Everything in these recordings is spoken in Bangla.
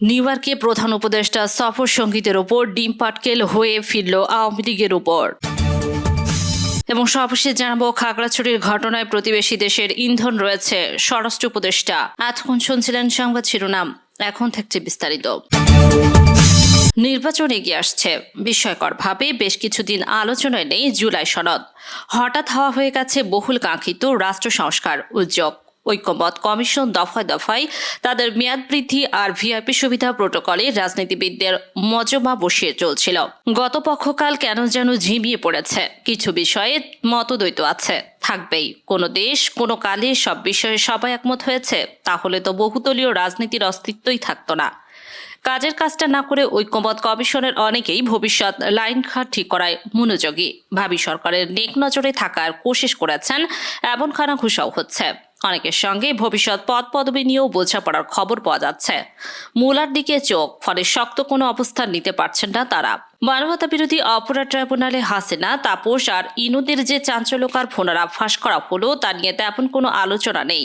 নিউ ইয়র্কে প্রধান উপদেষ্টা সফর সঙ্গীতের ওপর ডিম পাটকেল হয়ে ফিরল আওয়ামী লীগের উপর। এবং সর্বশেষ জানাব, খাগড়াছড়ির ঘটনায় প্রতিবেশী দেশের ইন্ধন রয়েছে, স্বরাষ্ট্র উপদেষ্টা। এতক্ষণ শুনছিলেন সংবাদ শিরোনাম, এখন থাকছে বিস্তারিত। নির্বাচন এগিয়ে আসছে বিস্ময়করভাবে বেশ কিছুদিন আলোচনায় নেই জুলাই সনদ। হঠাৎ হওয়া হয়ে গেছে বহুল কাঙ্ক্ষিত রাষ্ট্র সংস্কার উদ্যোগ। ঐক্যমত কমিশন দফায় দফায় তাদের মেয়াদ বৃদ্ধি আর ভিআইপি সুবিধা প্রোটোকলে রাজনীতিবিদদের মজমা বসিয়ে চলছিল। গত পক্ষকাল কেন যেন ঝিমিয়ে পড়েছে। কিছু বিষয়ে মতদ্বৈত আছে। থাকবেই। কোনো দেশ, কোনো কালে সব বিষয়ে সবাই একমত হয়েছে। তাহলে তো বহুদলীয় রাজনীতির অস্তিত্বই থাকতো না। কাজের কাজটা না করে ঐক্যমত কমিশনের অনেকেই ভবিষ্যৎ লাইন খাট ঠিক করায় মনোযোগী। ভাবি সরকারের নেক নজরে থাকার কোশিশ করেছেন, এমন খানা ঘুষাও হচ্ছে। অনেকের সঙ্গে ভবিষ্যৎ পদ পদবি নিয়েও বোঝাপড়ার খবর পাওয়া যাচ্ছে। মূলার দিকে চোখ, ফলে শক্ত কোনো অবস্থান নিতে পারছেন না তারা। মানবতা বিরোধী অপরাধ ট্রাইব্যুনালে হাসিনা, তাপস আর ইনুদের যে চাঞ্চল্যকার ফোনারা ফাঁস করা হলো, তা নিয়ে তেমন কোনো আলোচনা নেই।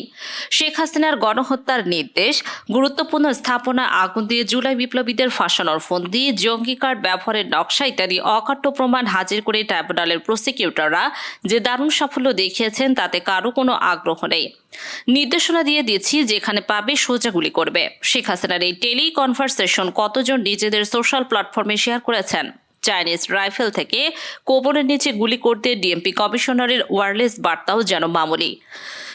শেখ হাসিনার গণহত্যার নির্দেশ, গুরুত্বপূর্ণ স্থাপনা, আগুন দিয়ে জুলাই বিপ্লবীদের ফাঁসানোর ফোন দিয়ে জঙ্গি কার্ড ব্যবহারের নকশা ইত্যাদি অকাট্য প্রমাণ হাজির করে ট্রাইব্যুনালের প্রসিকিউটররা যে দারুণ সাফল্য দেখিয়েছেন, তাতে কারও কোনো আগ্রহ নেই। নির্দেশনা দিয়ে দিয়েছি, যেখানে পাবে সোজা গুলি করবে। শেখ হাসিনার এই টেলি কনভারসেশন কতজন নিজেদের সোশ্যাল প্ল্যাটফর্মে শেয়ার করেছেন? চাইনিজ রাইফেল থেকে কোবরের নিচে গুলি করতে ডিএমপি কমিশনারের ওয়ারলেস বার্তাও যেন মামুলি।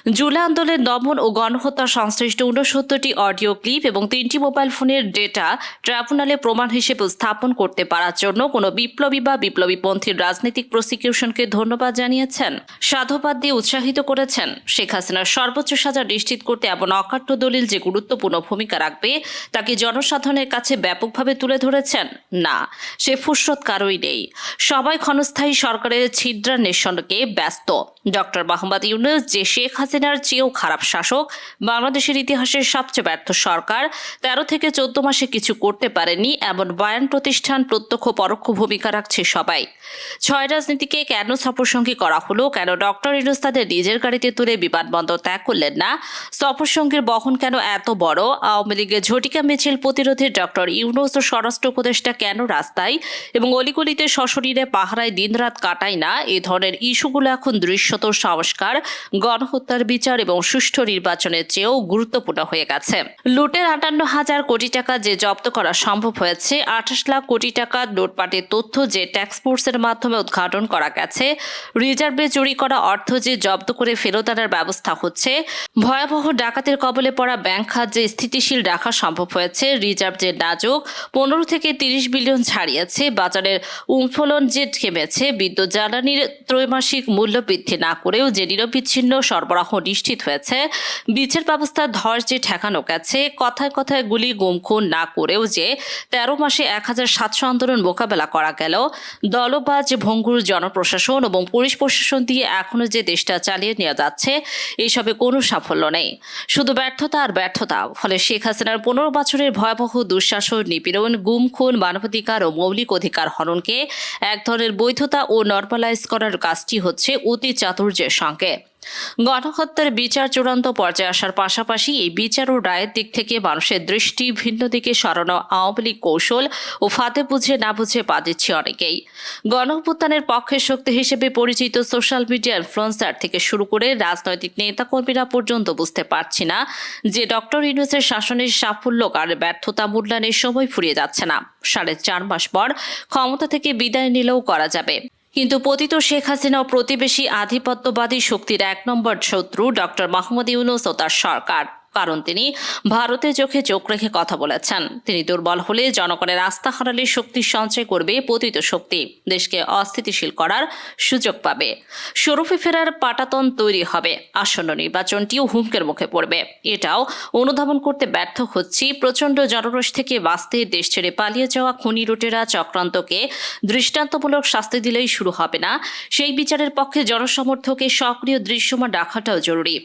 জুলাই আন্দোলনের দমন ও গণহত্যা সংশ্লিষ্ট উনসত্তরটি অডিও ক্লিপ এবং তিনটি মোবাইল ফোনের ডেটা ট্রাইব্যুনালে প্রমাণ হিসেবে স্থাপন করতে পারার জন্য কোনো বিপ্লবী বা বিপ্লবীপন্থীর রাজনৈতিক প্রসিকিউশনকে ধন্যবাদ জানিয়েছেন। সাধুবাদ দিয়ে উৎসাহিত করেছেন শেখ হাসিনার সর্বোচ্চ সাজা নিশ্চিত করতে এমন অকাট্য দলিল যে গুরুত্বপূর্ণ ভূমিকা রাখবে তাকে জনসাধারণের কাছে ব্যাপকভাবে তুলে ধরেছেন? না, সে ফুসরত কারোই নেই। সবাই ক্ষণস্থায়ী সরকারের ছিদ্রান্বেষণকে ব্যস্ত। ডক্টর মোহাম্মদ ইউনুস, যে শেখ হাসিনার চেয়েও খারাপ শাসক। বাংলাদেশের ইতিহাসের সবচেয়ে ব্যর্থ সরকার। তেরো থেকে চোদ্দ মাসে কিছু করতে পারেনি এমন বয়ান প্রতিষ্ঠান প্রত্যক্ষ পরোক্ষ ভূমিকা রাখছে সবাই। ছয় রাজনীতিকে কেন সফরসঙ্গী করা হলো, কেন ডক্টর তাদের নিজের গাড়িতে তুলে বিমানবন্দর ত্যাগ করলেন না? সফরসঙ্গীর বহন কেন এত বড়? আওয়ামী লীগের ঝটিকা মিছিল প্রতিরোধে ডক্টর ইউনুস ও স্বরাষ্ট্র উপদেষ্টা কেন রাস্তায়? এবং অলিগলিতে সশরীরে পাহারায় দিনরাত কাটায় না? এ ধরনের ইস্যুগুলো এখন দৃশ্যত সংস্কার, গণহত্যার বিচার এবং সুষ্ঠু নির্বাচনের চেয়েও গুরুত্বপূর্ণ হয়ে গেছে। লুটের আটান্ন হাজার কোটি টাকা যে জব্দ করা সম্ভব হয়েছে, আঠাশ লাখ কোটি টাকা লুটপাটের তথ্য যে ট্যাক্স ফোর্সের মাধ্যমে উদ্ঘাটন করা গেছে, রিজার্ভে চুরি করা অর্থ যে জব্দ করে ফেরত আনার ব্যবস্থা হচ্ছে, ভয়াবহ ডাকাতের কবলে পড়া ব্যাংক খাত যে স্থিতিশীল রাখা সম্ভব হয়েছে, রিজার্ভ যে নাজুক, পনেরো থেকে তিরিশ বিলিয়ন ছাড়িয়েছে, বাজারের উৎফলন যে থেমেছে, বিদ্যুৎ জ্বালানির ত্রৈমাসিক মূল্য বৃদ্ধি না করেও যে নিরবিচ্ছিন্ন সরবরাহ নিশ্চিত হয়েছে। বিচার ব্যবস্থা ধর যে ঠেকানো গেছে কথায় কথায় গুলি গুম খুন না করেও যে তেরো মাসে এক হাজার সাতশো আন্দোলন মোকাবেলা করা গেল। দলবাজ, ভঙ্গুর জনপ্রশাসন এবং পুলিশ প্রশাসন দিয়ে এখনও যে দেশটা চালিয়ে নেওয়া যাচ্ছে, এসবে কোনো সাফল্য নেই। শুধু ব্যর্থতা আর ব্যর্থতা, ফলে শেখ হাসিনার পনেরো বছরের ভয়াবহ দুঃশাসন নিপীড়ন গুম খুন মানবাধিকার ও মৌলিক অধিকার হরণকে এক ধরনের বৈধতা ও নর্মালাইজ করার কাজটি হচ্ছে অতি চাতুর্যের সঙ্গে। গণহত্যার বিচার চূড়ান্ত পর্যায়ে আসার পাশাপাশি এই বিচার ও রায়ের দিক থেকে মানুষের দৃষ্টি ভিন্ন দিকে সরানো আওয়ামী লীগ কৌশল ও ফাতে বুঝে না বুঝে পা দিচ্ছে অনেকেই। গণঅভ্যুত্থানের পক্ষের শক্তি হিসেবে পরিচিত সোশ্যাল মিডিয়া ইনফ্লুয়েন্সার থেকে শুরু করে রাজনৈতিক নেতাকর্মীরা পর্যন্ত বুঝতে পারছি না যে ডক্টর ইউনুসের শাসনের সাফল্য আর ব্যর্থতা মূল্যায়নের সময় ফুরিয়ে যাচ্ছে না। সাড়ে চার মাস পর ক্ষমতা থেকে বিদায় নিলেও করা যাবে। কিন্তু পতিত শেখ হাসিনা ও প্রতিবেশী আধিপত্যবাদী শক্তির এক নম্বর শত্রু ডক্টর মাহমুদ ইউনুস ও তার সরকার। কারণ তিনি ভারতের চোখে চোখ রেখে কথা বলেছেন। তিনি দুর্বল হলে জনগণের আস্থা হারালে শক্তি সঞ্চয় করবে পতিত শক্তি। দেশকে অস্থিতিশীল করার সুযোগ পাবে। শরফে ফেরার পাটাতন তৈরি হবে। আসন্ন নির্বাচনটিও হুমকের মুখে পড়বে। এটাও অনুধাবন করতে ব্যর্থ হচ্ছি। প্রচণ্ড জনরোষ থেকে বাঁচতে দেশ ছেড়ে পালিয়ে যাওয়া খুনি রুটেরা চক্রান্তকে দৃষ্টান্তমূলক শাস্তি দিলেই শুরু হবে না। সেই বিচারের পক্ষে জনসমর্থকে সক্রিয় দৃশ্যমান রাখাটাও জরুরি।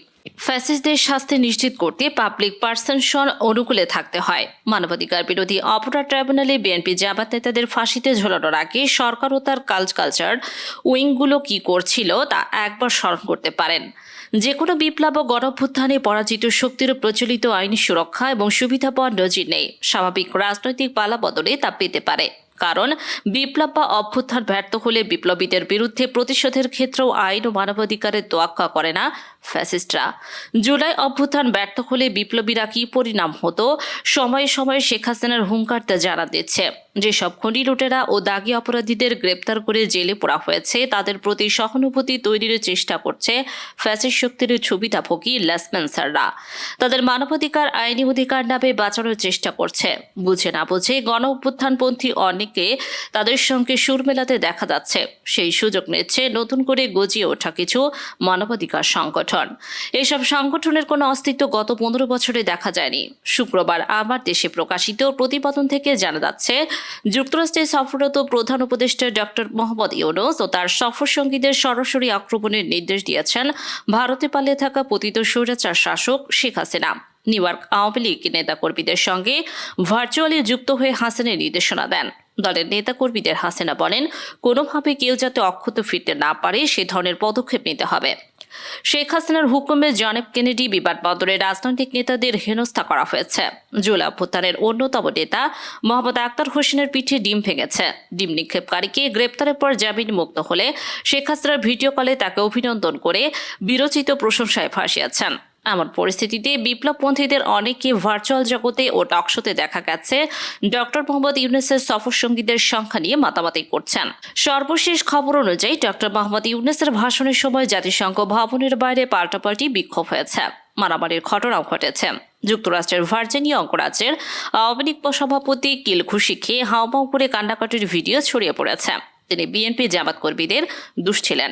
ফ্যাসিস্টদের শাস্তি নিশ্চিত করতে পাবলিক পার্সেনশন অনুকূলে থাকতে হয়। মানবাধিকার বিরোধী অপরাধ ট্রাইব্যুনালে বিএনপি জামাত নেতাদের ফাঁসিতে ঝোলানোর আগে সরকার ও তার কালচ কালচার উইংগুলো কি করছিল তা একবার স্মরণ করতে পারেন। যে কোনো বিপ্লব ও গণভ্যুত্থানে পরাজিত শক্তির প্রচলিত আইনি সুরক্ষা এবং সুবিধা পাওয়ার নজির নেই স্বাভাবিক রাজনৈতিক পালা বদলে তা পেতে পারে। কারণ বিপ্লব বা অভ্যুত্থান ব্যর্থ হলে বিপ্লবীদের বিরুদ্ধে প্রতিশোধের ক্ষেত্রেও আইন ও মানবাধিকারের তোয়াক্কা করে না ফ্যাসিস্টরা। জুলাই অভ্যুত্থান ব্যর্থ হলে বিপ্লবীরা কি পরিণাম হতো? সময়ে সময়ে শেখ হাসিনার হুঙ্কারতে জানা দিচ্ছে। যেসব খনি লুটেরা ও দাগি অপরাধীদের গ্রেপ্তার করে জেলে পোড়া হয়েছে, তাদের প্রতি সহানুভূতি তৈরির চেষ্টা করছে ফ্যাসিস্ট শক্তির ছবিটা ভোগী লেসপেন্সাররা তাদের মানবাধিকার, আইনি অধিকার নামে বাঁচানোর চেষ্টা করছে। বুঝে না বুঝে গণ অভ্যুত্থানপন্থী অনেকে তাদের সঙ্গে সুর মেলাতে দেখা যাচ্ছে। সেই সুযোগ নিচ্ছে নতুন করে গজিয়ে ওঠা কিছু মানবাধিকার সংগঠন। এসব সংগঠনের কোনো অস্তিত্ব গত পনেরো বছরে দেখা যায়নি। শুক্রবার আমার দেশে প্রকাশিত প্রতিবেদন থেকে জানা যাচ্ছে যুক্তরাষ্ট্রে সফররত প্রধান উপদেষ্টা ডক্টর মোহাম্মদ ইউনুস ও তার সফর সঙ্গীদের সরাসরি আক্রমণের নির্দেশ দিয়েছেন ভারতে পালিয়ে থাকা পতিত স্বৈরাচার শাসক শেখ হাসিনা। নিউ ইয়র্ক আওয়ামী লীগ নেতাকর্মীদের সঙ্গে ভার্চুয়ালি যুক্ত হয়ে হাসিনের নির্দেশনা দেন। দলের নেতাকর্মীদের হাসিনা বলেন, কোনোভাবে কেউ যাতে অক্ষত ফিরতে না পারে, সে ধরনের পদক্ষেপ নিতে হবে। শেখ হাসিনার হুকুমে জনেব কেনেডি বিমান বন্দরে রাজনৈতিক নেতাদের হেনস্থা করা হয়েছে। জুলা ভুতানের অন্যতম নেতা মোহাম্মদ আক্তার হোসেনের পিঠে ডিম ভেঙেছে। ডিম নিক্ষেপকারীকে গ্রেপ্তারের পর জামিন মুক্ত হলে শেখ হাসিনার ভিডিও কলে তাকে অভিনন্দন করে বিরচিত প্রশংসায় ফাঁসিয়েছেন। এমন পরিস্থিতিতে বিপ্লবপন্থীদের অনেকে ভার্চুয়াল জগতে ও টকশোতে দেখা গেছে। ডক্টর মোহাম্মদ ইউনুসের সফর সঙ্গীদের সংখ্যা নিয়ে মাতামাতি করছেন। সর্বশেষ খবর অনুযায়ী ডক্টর মোহাম্মদ ইউনেসের ভাষণের সময় জাতিসংঘ ভবনের বাইরে পাল্টাপাল্টি বিক্ষোভ হয়েছে। মারামারির ঘটনাও ঘটেছে। যুক্তরাষ্ট্রের ভার্জিনিয়া অঙ্গরাজ্যের আওয়ামী লীগ সভাপতি কিল খুশি খেয়ে হাওমাও করে কান্নাকাটির ভিডিও ছড়িয়ে পড়েছে। তিনি বিএনপি জামাত কর্মীদের দুষ ছিলেন।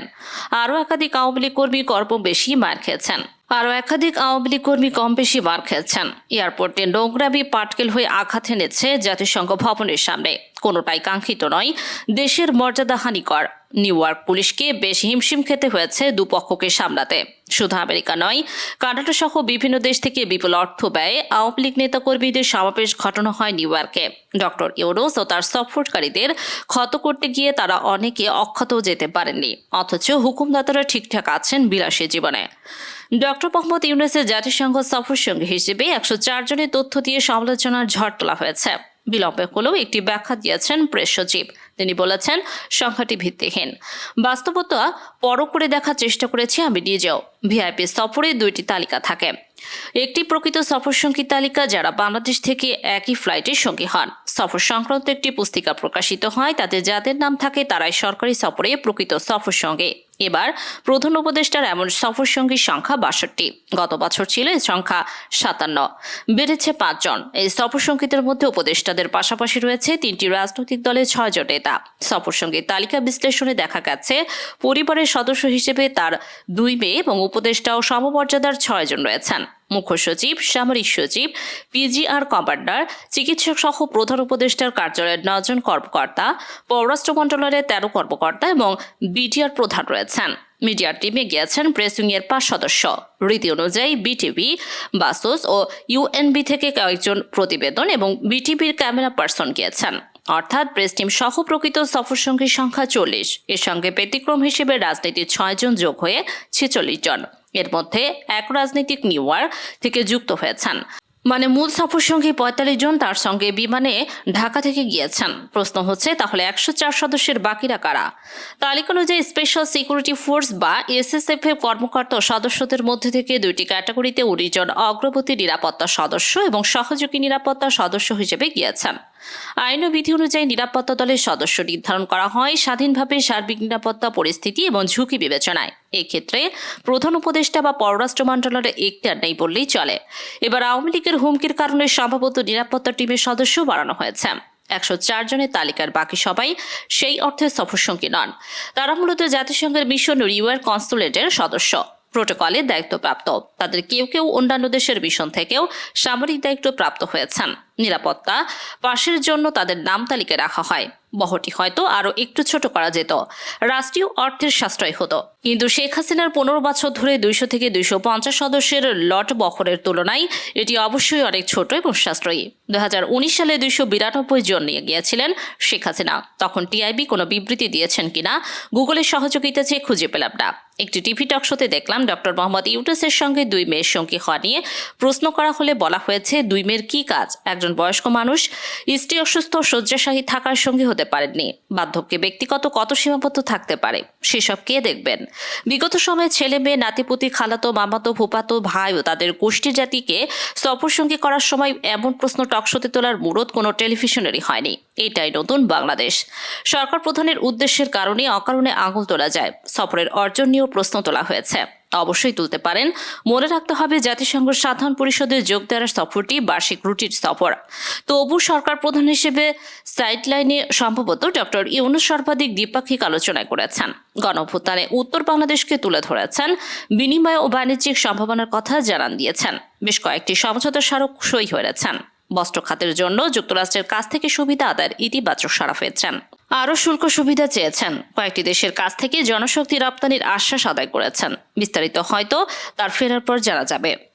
আরও একাধিক আওয়ামী লীগ কর্মী কর্ম বেশি মার খেয়েছেন। আরও একাধিক আওয়ামী লীগ কর্মী কম বেশি মার খেয়েছেন এয়ারপোর্টে নোংরামি পাটকেল হয়ে আঘাত এনেছে জাতিসংঘ ভবনের সামনে। কোনোটাই কাঙ্ক্ষিত নয়। দেশের মর্যাদা হানিকর। নিউ ইয়র্ক পুলিশকে বেশ হিমশিম খেতে হয়েছে দুপক্ষকে সামলাতে। শুধু আমেরিকা নয় কানাডা সহ বিভিন্ন দেশ থেকে বিপুল অর্থ ব্যয়ে আওয়ামী লীগ নেতাকর্মীদের সমাবেশ ঘটানো হয় নিউ ইয়র্কে। ডক্টর ইউরোস ও তার সফরকারীদের ক্ষত করতে গিয়ে তারা অনেকে অক্ষত যেতে পারেননি, অথচ হুকুমদাতারা ঠিকঠাক আছেন বিলাসী জীবনে। ডক্টর মোহাম্মদ ইউনেসের জাতিসংঘ সফর সঙ্গী হিসেবে একশো চারজনের তথ্য দিয়ে সমালোচনার ঝড় তোলা হয়েছে। বিলম্বে হলেও একটি ব্যাখ্যা দিয়েছেন প্রেস সচিব। তিনি বলেছেন, সংখ্যাটি ভিত্তিহীন। বাস্তবতা পর করে দেখার চেষ্টা করেছি আমি নিজেও। ভিআইপি সফরে দুইটি তালিকা থাকে। একটি প্রকৃত সফর সঙ্গী তালিকা যারা বাংলাদেশ থেকে একই ফ্লাইটের সঙ্গী হন। সফর সংক্রান্ত একটি পুস্তিকা প্রকাশিত হয়, তাতে যাদের নাম থাকে তারাই সরকারি সফরে প্রকৃত সফর সঙ্গে। এবার প্রধান উপদেষ্টার এমন সফর সঙ্গীর সংখ্যা বাষট্টি। গত বছর ছিল এই সংখ্যা সাতান্ন। বেড়েছে পাঁচজন এই সফর সঙ্গীদের মধ্যে উপদেষ্টাদের পাশাপাশি রয়েছে তিনটি রাজনৈতিক দলের ছয়জন নেতা। সফর সঙ্গীর তালিকা বিশ্লেষণে দেখা গেছে, পরিবারের সদস্য হিসেবে তার দুই মেয়ে এবং উপদেষ্টা ও সমমর্যাদার ছয়জন রয়েছেন। মুখ্য সচিব, সামরিক সচিব, পিজিআর কমান্ডার, চিকিৎসক সহ প্রধান উপদেষ্টার কার্যালয়ের নজন কর্মকর্তা, পররাষ্ট্র মন্ত্রণালয়ের তেরো কর্মকর্তা এবং বিটিআর প্রধান রয়েছেন। মিডিয়ার টিমে গিয়েছেন প্রেসিং এর পাঁচ সদস্য। রীতি অনুযায়ী বিটিভি, বাসোস ও ইউএনবি থেকে কয়েকজন প্রতিবেদন এবং বিটিভির ক্যামেরা পার্সন গিয়েছেন। অর্থাৎ প্রেস টিম সহ প্রকৃত সফর সঙ্গীর সংখ্যা চল্লিশ। এর সঙ্গে ব্যতিক্রম হিসেবে রাজনীতির ছয়জন যোগ হয়ে ছেচল্লিশ জন। এর মধ্যে এক রাজনৈতিক নিউ ইয়র্ক থেকে যুক্ত হয়েছেন। মানে মূল সফর সঙ্গী পঁয়তাল্লিশ জন তার সঙ্গে বিমানে ঢাকা থেকে গিয়েছেন। প্রশ্ন হচ্ছে, তাহলে একশো চার সদস্যের বাকিরা কারা? তালিকা অনুযায়ী স্পেশাল সিকিউরিটি ফোর্স বা এসএসএফ এর কর্মকর্তা সদস্যদের মধ্যে থেকে দুইটি ক্যাটাগরিতে উনিশ জন অগ্রবর্তী নিরাপত্তা সদস্য এবং সহযোগী নিরাপত্তা সদস্য হিসেবে গিয়েছেন। আইন ও বিধি অনুযায়ী নিরাপত্তা দলের সদস্য নির্ধারণ করা হয়, স্বাধীনভাবে সার্বিক নিরাপত্তা, পরিস্থিতি এবং ঝুঁকি বিবেচনায়। এক্ষেত্রে প্রধান উপদেষ্টা বা পররাষ্ট্র মন্ত্রণালয়ের এখতিয়ার নেই বললেই চলে। এবার আওয়ামী লীগের হুমকির কারণে সম্ভবত নিরাপত্তা টিমের সদস্য বাড়ানো হয়েছে। একশো চার জনের তালিকার বাকি সবাই সেই অর্থে সফরসঙ্গী নন। তারা মূলত জাতিসংঘের মিশন রিওয়ার কনসুলেটের সদস্য। প্রোটোকলে দায়িত্বপ্রাপ্ত। তাদের কেউ কেউ অন্যান্য দেশের মিশন থেকেও সামরিক দায়িত্ব প্রাপ্ত হয়েছেন। নিরাপত্তা পাশের জন্য তাদের নাম তালিকায় রাখা হয়। বহটি হয়তো আরও একটু ছোট করা যেত। রাষ্ট্রীয় অর্থের সাশ্রয় হতো। কিন্তু শেখ হাসিনার পনেরো বছর ধরে দুইশো থেকে দুইশো পঞ্চাশ সদস্যের লট বহরের তুলনায় এটি অবশ্যই অনেক ছোট এবং সাশ্রয়ী। দুই হাজার উনিশ সালে দুইশো বিরানব্বই জন নিয়ে গিয়েছিলেন শেখ হাসিনা। তখন টিআইবি কোনো বিবৃতি দিয়েছেন কিনা, গুগলের সহযোগিতা চেয়ে খুঁজে পেলাম না। একটি টিভি টক শোতে দেখলাম ডক্টর মোহাম্মদ ইউটাসের সঙ্গে দুই মেয়ের সঙ্গী হওয়া নিয়ে প্রশ্ন করা হলে বলা হয়েছে, দুই মেয়ের কী কাজ? একজন বয়স্ক মানুষ, স্ত্রী অসুস্থ শয্যাশাহী থাকার সঙ্গী হতে পারেননি। বার্ধক্যে ব্যক্তিগত কত সীমাবদ্ধ থাকতে পারে? সেসব কে দেখবেন? বিগত সময়ে ছেলে মেয়ে, নাতিপুতি, খালাতো, মামাতো, ফুপাতো ভাই ও তাদের গোষ্ঠী জাতিকে সফরসঙ্গী করার সময় এমন প্রশ্ন টকশোতে তোলার মুরত কোনো টেলিভিশনেরই হয়নি। এটাই নতুন বাংলাদেশ। সরকার প্রধানের উদ্দেশ্যের কারণে অকারণে আঙুল তোলা যায়। সফরের অর্জন নিয়েও প্রশ্ন তোলা হয়েছে। অবশ্যই তুলতে পারেন। মনে রাখতে হবে, জাতিসংঘ সাধারণ পরিষদে যোগ দেওয়ার সফরটি বার্ষিক রুটির সফর। তবু সরকার প্রধান হিসেবে সাইডলাইনে সম্ভবত ডক্টর ইউনুস সর্বাধিক দ্বিপাক্ষিক আলোচনায় করেছেন। গণভুত্থানে উত্তর বাংলাদেশকে তুলে ধরেছেন। বিনিময় ও বাণিজ্যিক সম্ভাবনার কথা জানান দিয়েছেন। বেশ কয়েকটি সমঝোতা স্মারক সই হয়েছেন। বস্ত্র খাতের জন্য যুক্তরাষ্ট্রের কাছ থেকে সুবিধা আদায়ের ইতিবাচক সাড়া পেয়েছেন। আরও শুল্ক সুবিধা চেয়েছেন। কয়েকটি দেশের কাছ থেকে জনশক্তি রপ্তানির আশ্বাস আদায় করেছেন। বিস্তারিত হয়তো তার ফেরার পর জানা যাবে।